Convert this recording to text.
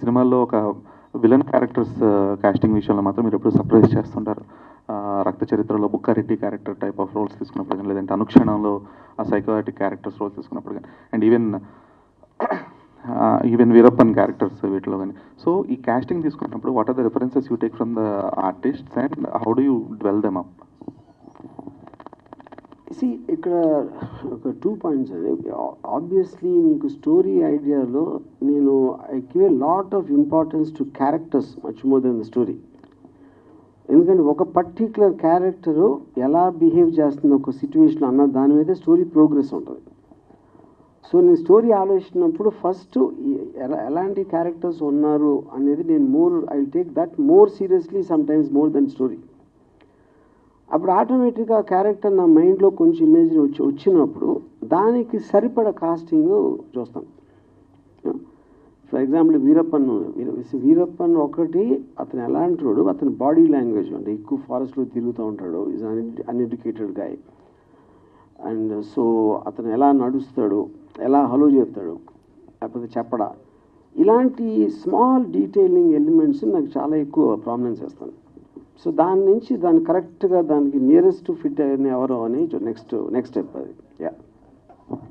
సినిమాల్లో ఒక villain characters casting విషయంలో మాత్రం మీరు ఎప్పుడు సర్ప్రైజ్ చేస్తుంటారు. రక్త చరిత్రలో Bukka Reddy character type of roles తీసుకున్నప్పుడు కానీ లేదంటే అనుక్షణంలో ఆ సైకోటిక్ క్యారెక్టర్స్ రోల్స్ తీసుకున్నప్పుడు కానీ and even even Veerappan characters వీటిలో కానీ. సో ఈ కాస్టింగ్ తీసుకున్నప్పుడు what are the references you take from the artists and how do you deal them up see ఇక్కడ ఒక టూ పాయింట్స్ అండి ఆబ్వియస్లీ మీకు స్టోరీ ఐడియాలో నేను I give a lot of importance to characters much more than the story ఎందుకంటే ఒక particular character ఎలా behave చేస్తుంది ఒక సిచ్యువేషన్ అన్న దాని మీద స్టోరీ ప్రోగ్రెస్ ఉంటుంది. సో నేను స్టోరీ ఆలోచించినప్పుడు ఫస్ట్ ఎలా ఎలాంటి క్యారెక్టర్స్ ఉన్నారు అనేది నేను more I take that more seriously sometimes more than story అప్పుడు ఆటోమేటిక్గా క్యారెక్టర్ నా మైండ్లో కొంచెం ఇమేజ్ వచ్చి వచ్చినప్పుడు దానికి సరిపడ కాస్టింగ్ చూస్తాం. ఫర్ ఎగ్జాంపుల్ వీరప్పన్ వీరప్పన్ ఒకటి అతను ఎలాంటి అతని బాడీ లాంగ్వేజ్ అంటే ఎక్కువ ఫారెస్ట్లో తిరుగుతూ ఉంటాడు. Is uneducated guy and so అతను ఎలా నడుస్తాడు? ఎలా హలో చెప్తాడు లేకపోతే చెప్పడా? ఇలాంటి స్మాల్ డీటెయిలింగ్ ఎలిమెంట్స్ నాకు చాలా ఎక్కువ ప్రామినెన్స్ ఇస్తాను సో దాని నుంచి దాన్ని కరెక్ట్గా దానికి నియరెస్ట్ ఫిట్ అయిన ఎవరో అని నెక్స్ట్ నెక్స్ట్ స్టెప్ అది. యా